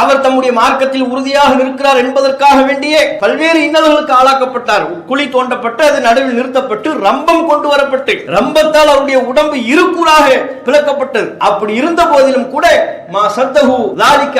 அவர் தம்முடைய மார்க்கத்தில் உறுதியாக நிற்கிறார் என்பதற்காக வேண்டியே பல்வேறு இன்னல்களுக்கு ஆளாக்கப்பட்டார். குழி தோண்டப்பட்டு அது நடுவில் நிறுத்தப்பட்டு ரம்பம் கொண்டு வரப்பட்டு ரம்பத்தால் அவருடைய உடம்பு இருக்கூறாக பிளக்கப்பட்டது. அப்படி இருந்த போதிலும் கூட மா சத்தகு லாலிக்க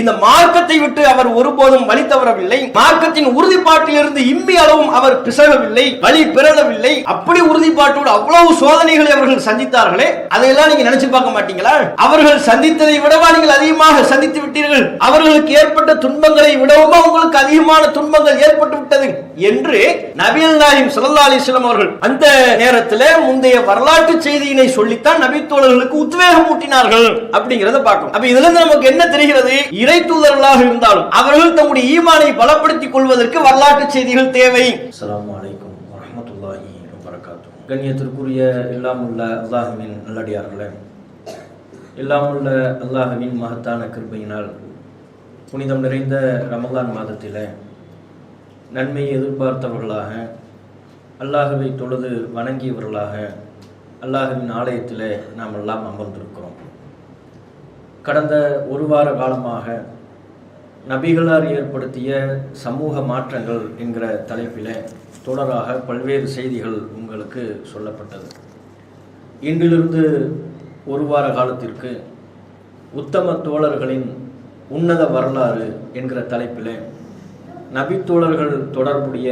இந்த மார்க்கத்தை விட்டு அவர் ஒருபோதும் வழி தவறவில்லை மார்க்கத்தின் உறுதிப்பாட்டிலிருந்து இம்மி அளவும் அவர் பிசகவில்லை. வழி பிறழவில்லை அப்படி உறுதிப்பாட்டோடு அவ்வளவு சோதனைகளை அவர்கள் சந்தித்தார்களே அதையெல்லாம் நீங்க நினைச்சு பார்க்க மாட்டீங்களா? அவர்கள் சந்தித்ததை விடவா நீங்கள் அதிகமாக சந்தித்து விட்டீர்கள்? அவர்களுக்கு ஏற்பட்ட துன்பங்களை விடவும் உங்களுக்கு அதிகமான துன்பங்கள் ஏற்பட்டு விட்டது? என்று நபியல் நாயிம் சல்லா அலிஸ்லாம் அவர்கள் அந்த நேரத்தில் முந்தைய வரலாற்று செய்தியினை சொல்லித்தான் நபித்தோழர்களுக்கு உத்வேகம் ஊட்டினார்கள். அப்படிங்கிறத பார்க்கணும் அப்ப இதுல இருந்து நமக்கு என்ன தெரிகிறது? இறை தூதர்களாக இருந்தாலும் அவர்கள் தம்முடைய ஈமானை பலப்படுத்திக் கொள்வதற்கு வரலாற்று செய்திகள் தேவை. கண்ணியத்திற்குரிய எல்லாமுள்ள அல்லாஹ்வின் நல்லடியார்களே எல்லாமுள்ள அல்லாஹ்வின் மகத்தான கிருபையினால் புனிதம் நிறைந்த ரமலான் மாதத்திலே நன்மையை எதிர்பார்த்தவர்களாக அல்லாஹுவை தொழுது வணங்கியவர்களாக அல்லாஹுவின் ஆலயத்திலே நாம் எல்லாம் அமர்ந்திருக்கிறோம். கடந்த ஒரு வார காலமாக நபிகளார் ஏற்படுத்திய சமூக மாற்றங்கள் என்கிற தலைப்பில் தொடராக பல்வேறு செய்திகள் உங்களுக்கு சொல்லப்பட்டது. இன்றிலிருந்து ஒரு வார காலத்திற்கு உத்தம தோழர்களின் உன்னத வரலாறு என்கிற தலைப்பில் நபித்தோழர்கள் தொடர்புடைய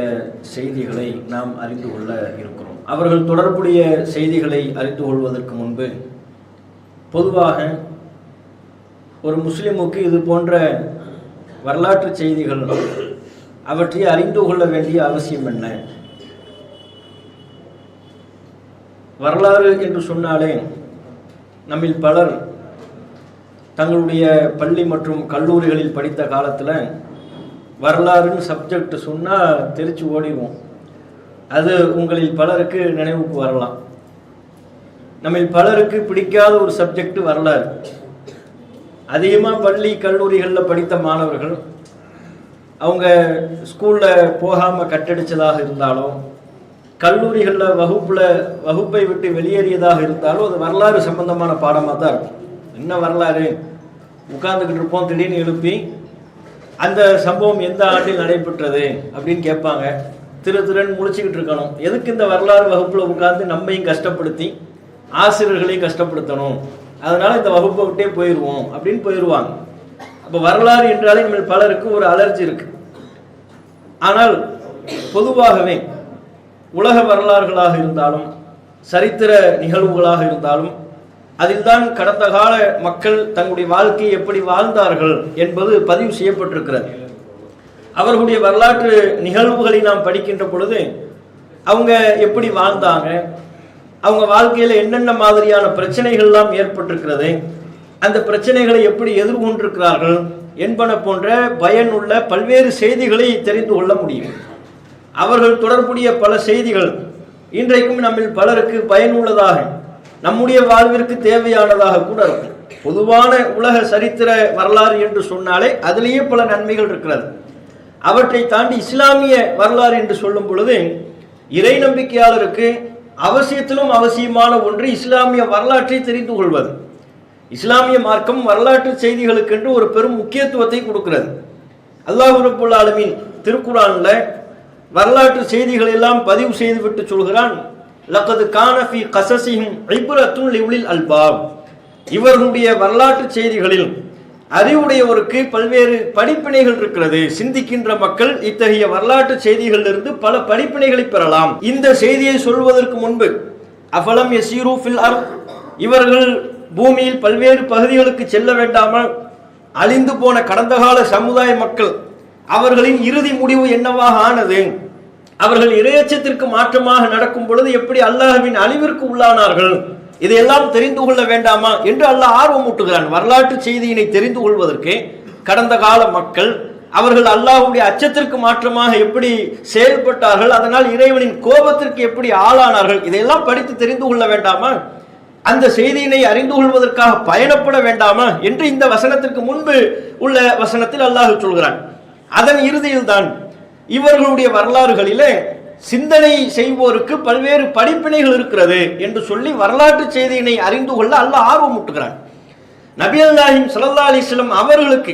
செய்திகளை நாம் அறிந்து கொள்ள இருக்கிறோம். அவர்கள் தொடர்புடைய செய்திகளை அறிந்து கொள்வதற்கு முன்பு பொதுவாக ஒரு முஸ்லிமுக்கு இது போன்ற வரலாற்று செய்திகள் அவற்றை அறிந்து கொள்ள வேண்டிய அவசியம் என்ன? வரலாறு என்று சொன்னாலே நம்மில் பலர் தங்களுடைய பள்ளி மற்றும் கல்லூரிகளில் படித்த காலத்தில் வரலாறுன்னு சப்ஜெக்ட் சொன்னால் தெரிச்சு ஓடிடுவோம் அது உங்களில் பலருக்கு நினைவுக்கு வரலாம். நம்மில் பலருக்கு பிடிக்காத ஒரு சப்ஜெக்ட் வரலாறு. அதிகமாக பள்ளி கல்லூரிகளில் படித்த மாணவர்கள் அவங்க ஸ்கூலில் போகாமல் கட்டடிச்சதாக இருந்தாலும் கல்லூரிகளில் வகுப்பில் வகுப்பை விட்டு வெளியேறியதாக இருந்தாலும் அது வரலாறு சம்பந்தமான பாடமாக தான் இருக்கும். என்ன வரலாறு? உட்காந்துக்கிட்டு இருப்போம் திடீர்னு எழுப்பி அந்த சம்பவம் எந்த ஆண்டில் நடைபெற்றது அப்படின்னு கேட்பாங்க. திரு திருன்னு முடிச்சுக்கிட்டு இருக்கணும். எதுக்கு இந்த வரலாறு வகுப்பில் உட்காந்து நம்மையும் கஷ்டப்படுத்தி ஆசிரியர்களையும் கஷ்டப்படுத்தணும்? அதனால இந்த வகுப்பை விட்டே போயிடுவோம் அப்படின்னு போயிடுவாங்க அப்போ வரலாறு என்றாலே நம்ம பலருக்கு ஒரு அலர்ஜி இருக்கு. ஆனால் பொதுவாகவே உலக வரலாறுகளாக இருந்தாலும் சரித்திர நிகழ்வுகளாக இருந்தாலும் அதில்தான் கடந்த கால மக்கள் தங்களுடைய வாழ்க்கையை எப்படி வாழ்ந்தார்கள் என்பது பதிவு செய்யப்பட்டிருக்கிறது. அவர்களுடைய வரலாற்று நிகழ்வுகளை நாம் படிக்கின்ற பொழுது அவங்க எப்படி வாழ்ந்தாங்க அவங்க வாழ்க்கையில் என்னென்ன மாதிரியான பிரச்சனைகள்லாம் ஏற்பட்டிருக்கிறது அந்த பிரச்சனைகளை எப்படி எதிர்கொண்டிருக்கிறார்கள் என்பன போன்ற பயனுள்ள பல்வேறு செய்திகளை தெரிந்து கொள்ள முடியும். அவர்கள் தொடர்புடைய பல செய்திகள் இன்றைக்கும் நம்மில் பலருக்கு பயனுள்ளதாக நம்முடைய வாழ்விற்கு தேவையானதாக கூட இருக்கும். பொதுவான உலக சரித்திர வரலாறு என்று சொன்னாலே அதிலேயே பல நன்மைகள் இருக்கிறது. அவற்றை தாண்டி இஸ்லாமிய வரலாறு என்று சொல்லும் பொழுது இறை நம்பிக்கையாளருக்கு அவசியத்திலும் அவசியமான ஒன்று இஸ்லாமிய வரலாற்றை தெரிந்து கொள்வது. இஸ்லாமிய மார்க்கம் வரலாற்று செய்திகளுக்கென்று ஒரு பெரும் முக்கியத்துவத்தை கொடுக்கிறது. அல்லாஹ் ரப்புல் ஆலமீன் திருக்குறானில் வரலாற்று செய்திகள் எல்லாம் பதிவு செய்துவிட்டு சொல்கிறான் லக்கது கானஃபி கசசிஹிம் ஐபுரத்துன் லிவ்லில் அல்பாப். இவர்களுடைய வரலாற்று செய்திகளில் அறிவுடையவருக்கு பல்வேறு படிப்பினைகள் இருக்கிறது. சிந்திக்கின்ற மக்கள் இத்தகைய வரலாற்று செய்திகளிலிருந்து பல படிப்பினைகளை பெறலாம். இந்த செய்தியை சொல்வதற்கு முன்பு அஃபலம் யசீரு ஃபில் அர் இவர்கள் பூமியில் பல்வேறு பகுதிகளுக்கு செல்ல வேண்டாமல் அழிந்து போன கடந்த கால சமுதாய மக்கள் அவர்களின் இறுதி முடிவு என்னவாக ஆனது? அவர்கள் இரையச்சத்திற்கு மாற்றமாக நடக்கும் பொழுது எப்படி அல்லாஹ்வின் அழிவிற்கு உள்ளானார்கள்? இதையெல்லாம் தெரிந்து கொள்ள வேண்டாமா என்று அல்லாஹ் ஆர்வம் ஊட்டுகிறான் வரலாற்று செய்தியினை தெரிந்து கொள்வதற்கு கடந்த கால மக்கள் அவர்கள் அல்லாஹ்வுடைய அச்சத்திற்கு மாற்றமாக எப்படி செயல்பட்டார்கள் அதனால் இறைவனின் கோபத்திற்கு எப்படி ஆளானார்கள் இதையெல்லாம் படித்து தெரிந்து கொள்ள வேண்டாமா? அந்த செய்தியினை அறிந்து கொள்வதற்காக பயணப்பட வேண்டாமா? என்று இந்த வசனத்திற்கு முன்பு உள்ள வசனத்தில் அல்லாஹ் சொல்கிறான். அதன் இறுதியில் தான் இவர்களுடைய வரலாறுகளிலே சிந்தனை செய்வோருக்கு பல்வேறு படிப்பினைகள் இருக்கிறது என்று சொல்லி வரலாற்று செய்தியினை அறிந்து கொள்ள அல்லாஹ் ஆர்வம் ஊட்டுகிறான். நபி அல்லாஹிம் சல்லா அலிஸ்லம் அவர்களுக்கு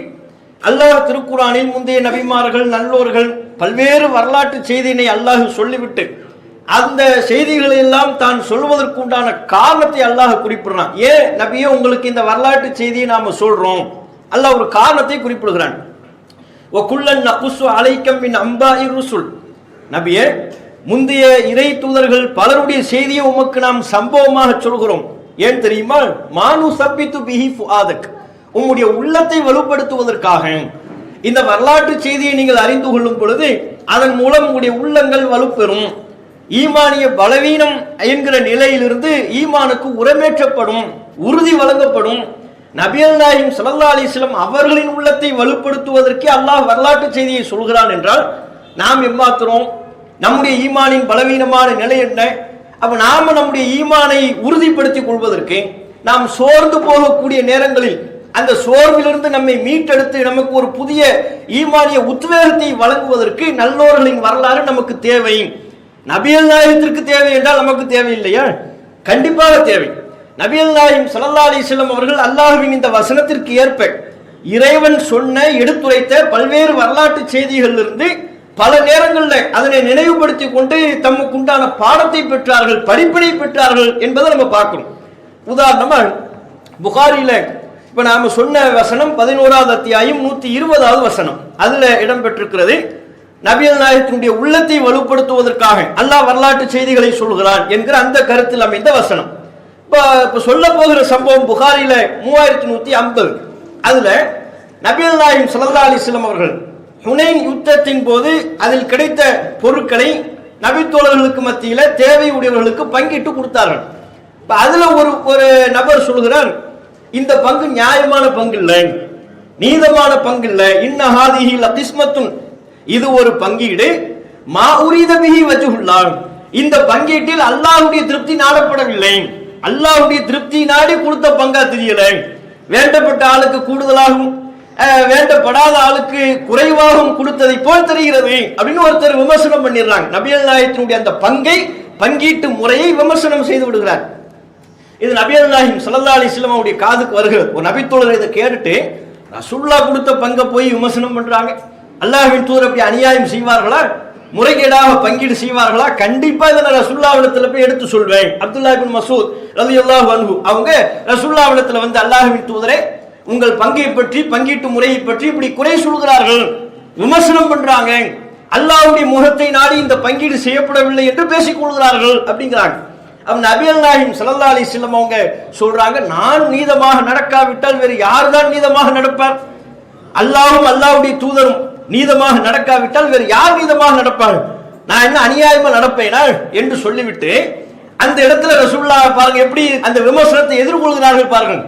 அல்லாஹ் திருக்குறானில் முந்தைய நபிமார்கள் நல்லோர்கள் பல்வேறு வரலாற்று செய்தியினை அல்லாஹ் சொல்லிவிட்டு அந்த செய்திகளை எல்லாம் தான் சொல்வதற்குண்டான காரணத்தை அல்லாஹ் குறிப்பிடுறான். ஏன் நபியே உங்களுக்கு இந்த வரலாற்று செய்தியை நாம சொல்றோம். அல்லாஹ் ஒரு காரணத்தை குறிப்பிடுகிறான். ஒக்குள்ளன் நகுசு அலைக்கம் மின் அம்பாயி ருசுல். நபியே முந்தைய இறை தூதர்கள் பலருடைய செய்தியை உமக்கு நாம் சம்பவமாக சொல்கிறோம். ஏன் தெரியுமா? மானு சப்பித்து பிஹி ஃபுஆதக். உம்முடைய உள்ளத்தை வலுப்படுத்துவதற்காக. இந்த வரலாற்று செய்தியை நீங்கள் அறிந்து கொள்ளும் பொழுது அதன் மூலம் உங்களுடைய உள்ளங்கள் வலுப்பெறும். ஈமானிய பலவீனம் என்கிற நிலையிலிருந்து ஈமானுக்கு உரமேற்றப்படும் உறுதி வழங்கப்படும். நபியல் நாயும் சல்லா அலிஸ்லம் அவர்களின் உள்ளத்தை வலுப்படுத்துவதற்கே அல்லாஹ் வரலாற்று செய்தியை சொல்கிறான் என்றால் நாம் எம்மாத்துறோம்? நம்முடைய ஈமானின் பலவீனமான நிலை என்ன? அப்ப நாம நம்முடைய ஈமானை உறுதிப்படுத்திக் கொள்வதற்கு நாம் சோர்ந்து போகக்கூடிய நேரங்களில் அந்த சோர்விலிருந்து நம்மை மீட்டெடுத்து நமக்கு ஒரு புதிய ஈமானிய உத்வேகத்தை வழங்குவதற்கு நல்லோர்களின் வரலாறு நமக்கு தேவை. நபியல் நாயகத்திற்கு தேவை என்றால் நமக்கு தேவையில்லையா? கண்டிப்பாக தேவை. நபியல் நாயகம் ஸல்லல்லாஹு அலைஹி அவர்கள் அல்லாஹ்வின் இந்த வசனத்திற்கு ஏற்ப இறைவன் சொன்ன எடுத்துரைத்த பல்வேறு வரலாற்று செய்திகளிலிருந்து பல நேரங்களில் அதனை நினைவுபடுத்தி கொண்டு தமக்குண்டான பாடத்தை பெற்றார்கள் படிப்பினை பெற்றார்கள் என்பதை நம்ம பார்க்கணும். உதாரணமாக புகாரியில் இப்போ நாம் சொன்ன வசனம் பதினோராவது அத்தியாயம் நூற்றி இருபதாவது வசனம். அதில் இடம்பெற்றிருக்கிறது நபியல் நாயகத்தினுடைய உள்ளத்தை வலுப்படுத்துவதற்காக அல்லாஹ் வரலாற்று செய்திகளை சொல்கிறான் என்கிற அந்த கருத்தில் அமைந்த வசனம். இப்போ இப்போ சொல்ல போகிற சம்பவம் புகாரியில் மூவாயிரத்தி நூற்றி ஐம்பது. அதில் நபியல் நாயகம் ஸல்லல்லாஹு அலிஸ்லம் அவர்கள் ஹுனைன் யுத்தத்தின் போது அதில் கிடைத்த பொருட்களை நபித்தோழர்களுக்கு மத்தியில் தேவை உடையவர்களுக்கு பங்கிட்டு கொடுத்தார்கள். இப்போ அதில் ஒரு ஒரு நபர் சொல்கிறார் இந்த பங்கு நியாயமான பங்கு இல்லை. நீதமான பங்கு இல்லை. இன்னஹாதிஹி லகிஸ்மத்துன் இது ஒரு பங்கீடு. மா உரித பிஹி வஜுல்லாஹ் இந்த பங்கீட்டில் அல்லாஹுடைய திருப்தி நாடப்படவில்லை. அல்லாஹுடைய திருப்தி நாடி கொடுத்த பங்கா தெரியல. வேண்டப்பட்ட ஆளுக்கு கூடுதலாகவும் வேண்டப்படாத ஆளுக்கு குறைவாகவும் கொடுத்ததை போல் தெரிகிறது அப்படின்னு ஒருத்தர் விமர்சனம் பண்ணிடுறாங்க. நபியல் நாயகத்தினுடைய அந்த பங்கை பங்கீட்டு முறையை விமர்சனம் செய்து விடுகிறார். இது நபியல் நாயகம் சல்லா அலைஹி அவருடைய காதுக்கு வருகிறது. ஒரு நபித்தோழர் இதை கேட்டுட்டு ரசுல்லா கொடுத்த பங்கை போய் விமர்சனம் பண்றாங்க. அல்லாஹின் தூதர் அப்படி அநியாயம் செய்வார்களா? முறைகேடாக பங்கீடு செய்வார்களா? கண்டிப்பா இதை நான் ரசுல்லாவிடத்துல போய் எடுத்து சொல்வேன். அப்துல்லா பின் மசூத் ரலியல்லாஹு அல்லாஹ் அவங்க ரசுல்லாவிடத்துல வந்து அல்லாஹின் தூதரே உங்கள் பங்கை பற்றி பங்கீட்டு முறையை பற்றி இப்படி குறை சொல்கிறார்கள். விமர்சனம் பண்றாங்க. அல்லாவுடைய முகத்தை நாடி இந்த பங்கீடு செய்யப்படவில்லை என்று பேசிக் கொள்கிறார்கள் அப்படிங்கிறாங்க. அப்ப நபியல் நாயகம் ஸல்லல்லாஹு அலி வஸல்லம் அவங்க சொல்றாங்க நான் நீதமாக நடக்காவிட்டால் வேறு யார் தான் நீதமாக நடப்பார்? அல்லாவும் அல்லாவுடைய தூதரும் நீதமாக நடக்காவிட்டால் வேறு யார் நீதமாக நடப்பார்? நான் என்ன அநியாயமா நடப்பேனா என்று சொல்லிவிட்டு அந்த இடத்துல ரசுல்லா பாருங்க எப்படி அந்த விமர்சனத்தை எதிர்கொள்கிறார்கள் பாருங்கள்.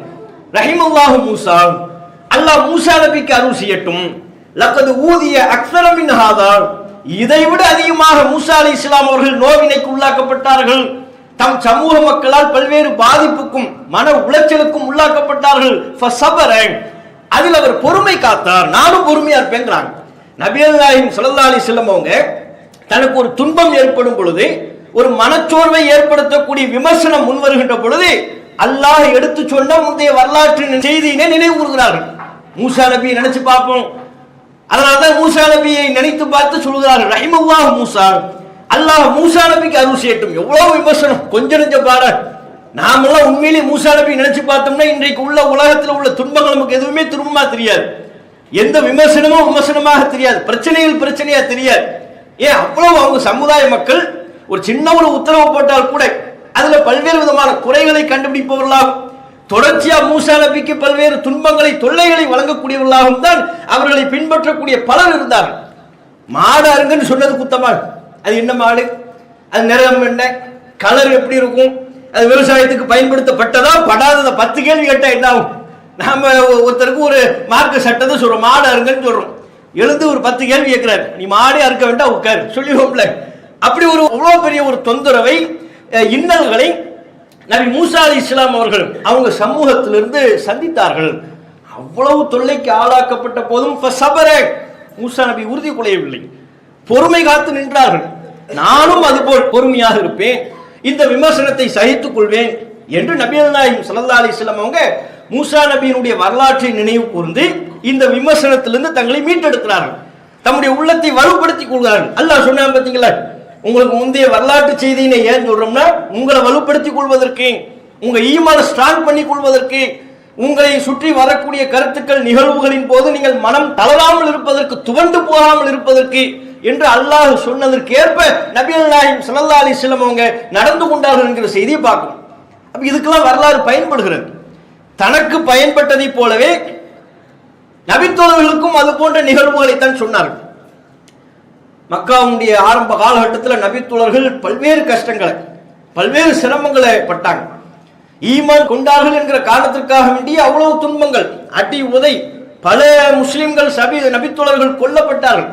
ரஹிமல்லாஹு மூசா அல்லாஹ் மூசா நபிக்கு அருள் செய்யட்டும். லக்கது ஊதிய அக்ஸரமின் ஹாதா இதை விட அதிகமாக மூசா அலி இஸ்லாம் அவர்கள் நோவினைக்கு உள்ளாக்கப்பட்டார்கள். தம் சமூக மக்களால் பல்வேறு பாதிப்புக்கும் மன உளைச்சலுக்கும் உள்ளாக்கப்பட்டார்கள். அதில் அவர் பொறுமை காத்தார். நானும் பொறுமையா இருப்பேங்கிறாங்க நபியல் நாயகம் ஸல்லல்லாஹு அலைஹி அவங்க தனக்கு ஒரு துன்பம் ஏற்படும் பொழுது ஒரு மனச்சோர்வை ஏற்படுத்தக்கூடிய விமர்சனம் முன்வருகின்ற பொழுது அல்லாஹ் எடுத்து சொன்ன முந்தைய வரலாற்றின் செய்தியினை நினைவு கூறுகிறார்கள். மூசா நபியை நினைச்சு பார்ப்போம். அதனால்தான் மூசா நபியை நினைத்து பார்த்து சொல்கிறார்கள் ரஹிமல்லாஹ் மூசா. அல்லாஹ் மூசா நபிக்கு அருள் செய்யட்டும். எவ்வளவு விமர்சனம். கொஞ்சம் நெஞ்ச பாட நாமெல்லாம் உண்மையிலே மூசா நபி நினைச்சு பார்த்தோம்னா இன்றைக்கு உள்ள உலகத்தில் உள்ள துன்பங்கள் நமக்கு எதுவுமே துன்பமா தெரியாது. எந்த விமர்சனமும் விமர்சனமாக தெரியாது. பிரச்சனைகள் பிரச்சனையா தெரியாது. ஏன்? அவ்வளவு அவங்க சமுதாய மக்கள் ஒரு சின்ன ஒரு உத்தரவு போட்டால் கூட அதுல பல்வேறு விதமான குறைகளை கண்டுபிடிப்பவர்களாகும் தொடர்ச்சியா மூசா நபிக்கு பல்வேறு துன்பங்களை தொல்லைகளை வழங்கக்கூடியவர்களாகவும் தான் அவர்களை பின்பற்றக்கூடிய பலர் இருந்தார்கள். மாடு அருங்கன்னு சொன்னது குத்தமா? அது என்ன மாடு? அது நிறம் என்ன? கலர் எப்படி இருக்கும்? அது விவசாயத்துக்கு பயன்படுத்தப்பட்டதா? படாதத? பத்து கேள்வி கேட்டா என்ன ஆகும்? நாம ஒருத்தருக்கு ஒரு மார்க்க சட்டத்தை சொல்றோம். மாடு அருங்கன்னு சொல்றோம். எழுந்து ஒரு பத்து கேள்வி கேட்கிறாரு. நீ மாடே அறுக்க வேண்டாம் உட்காரு. சொல்லிடுவோம்ல. அப்படி ஒரு அவ்வளோ பெரிய ஒரு தொந்தரவை இன்னல்களை நபி மூசா அலி இஸ்லாம் அவர்கள் அவங்க சமூகத்திலிருந்து சந்தித்தார்கள். அவ்வளவு தொல்லைக்கு ஆளாக்கப்பட்ட போதும் மூசா நபி உறுதி குலையவில்லை பொறுமை காத்து நின்றார்கள். நானும் அதுபோல் பொறுமையாக இருப்பேன். இந்த விமர்சனத்தை சகித்துக் கொள்வேன் என்று நபிகள் நாயகம் சல்லா அலைஹி அவங்க மூசா நபியினுடைய வரலாற்றை நினைவு கூர்ந்து இந்த விமர்சனத்திலிருந்து தங்களை மீட்டெடுக்கிறார்கள். தம்முடைய உள்ளத்தை வலுப்படுத்திக் கொள்கிறார்கள். அல்லாஹ் சொன்னான் பார்த்தீங்களா உங்களுக்கு முந்தைய வரலாற்று செய்தியினை ஏன் சொல்றோம்னா உங்களை வலுப்படுத்திக் கொள்வதற்கு உங்க ஈமான ஸ்ட்ராங் பண்ணி கொள்வதற்கு உங்களை சுற்றி வரக்கூடிய கருத்துக்கள் நிகழ்வுகளின் போது நீங்கள் மனம் தளராமல் இருப்பதற்கு துவண்டு போகாமல் இருப்பதற்கு என்று அல்லாஹ் சொன்னதற்கு ஏற்ப நபியல் நாயம் ஸல்லல்லாஹு அலி அவங்க நடந்து கொண்டார்கள் என்கிற செய்தியை பார்க்கணும். அப்போ இதுக்கெல்லாம் வரலாறு பயன்படுகிறது. தனக்கு பயன்பட்டதைப் போலவே நபித்தோழர்களுக்கும் அது போன்ற நிகழ்வுகளைத்தான் சொன்னார்கள். மக்காவுடைய ஆரம்ப காலகட்டத்தில் நபித்தோழர்கள் பல்வேறு கஷ்டங்களை பல்வேறு சிரமங்களை பட்டாங்க. ஈமான் கொண்டார்கள் என்கிற காரணத்திற்காக வேண்டிய அவ்வளவு துன்பங்கள் அடி உதை பல முஸ்லிம்கள் சபி நபித்தோழர்கள் கொல்லப்பட்டார்கள்.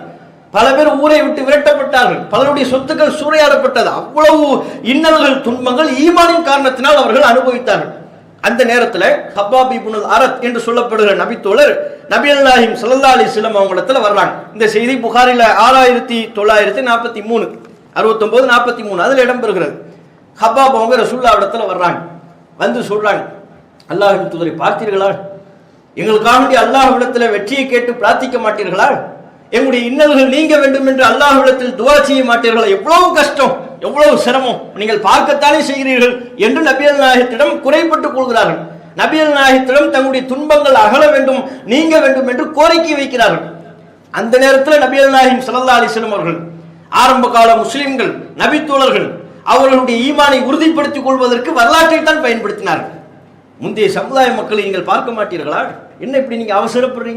பல பேர் ஊரை விட்டு விரட்டப்பட்டார்கள். பலருடைய சொத்துக்கள் சூறையாடப்பட்டது. அவ்வளவு இன்னல்கள் துன்பங்கள் ஈமானின் காரணத்தினால் அவர்கள் அனுபவித்தார்கள். அந்த நேரத்தில் ஹப்பாபி புனல் அரத் என்று சொல்லப்படுகிற நபித்தோழர் நபி அல்லாஹிம் சல்லா அலி சிலம் அவங்களிடத்துல வர்றாங்க. இந்த செய்தி புகாரில் ஆறாயிரத்தி தொள்ளாயிரத்தி நாற்பத்தி மூணு அறுபத்தொம்போது நாற்பத்தி மூணு அதில் இடம்பெறுகிறது ஹப்பாப் அவங்க ரசுல்லா இடத்துல வர்றாங்க. வந்து சொல்கிறாங்க அல்லாஹின் துதரை பார்த்தீர்களா? எங்களுக்காண்டி வேண்டிய அல்லாஹ்விடத்தில் வெற்றியை கேட்டு பிரார்த்திக்க மாட்டீர்களா? எங்களுடைய இன்னல்கள் நீங்க வேண்டும் என்று அல்லாஹ்விடத்தில் துவா செய்ய மாட்டீர்களா? எவ்வளவு கஷ்டம் எவ்வளவு சிரமம் நீங்கள் பார்க்கத்தானே செய்கிறீர்கள்? என்று நபியல் நாயகத்திடம் குறைபட்டுக் கொள்கிறார்கள். நபியல் நாயகத்திடம் தங்களுடைய துன்பங்கள் அகல வேண்டும் நீங்க வேண்டும் என்று கோரிக்கை வைக்கிறார்கள். அந்த நேரத்தில் நபியல் நாயகம் சல்லா அலிஸ்லம் அவர்கள் ஆரம்ப கால முஸ்லிம்கள் நபித்தோழர்கள் அவர்களுடைய ஈமானை உறுதிப்படுத்திக் கொள்வதற்கு வரலாற்றை தான் பயன்படுத்தினார்கள். முந்தைய சமுதாய மக்களை நீங்கள் பார்க்க மாட்டீர்களா? என்ன இப்படி நீங்க அவசரப்படுறீங்க?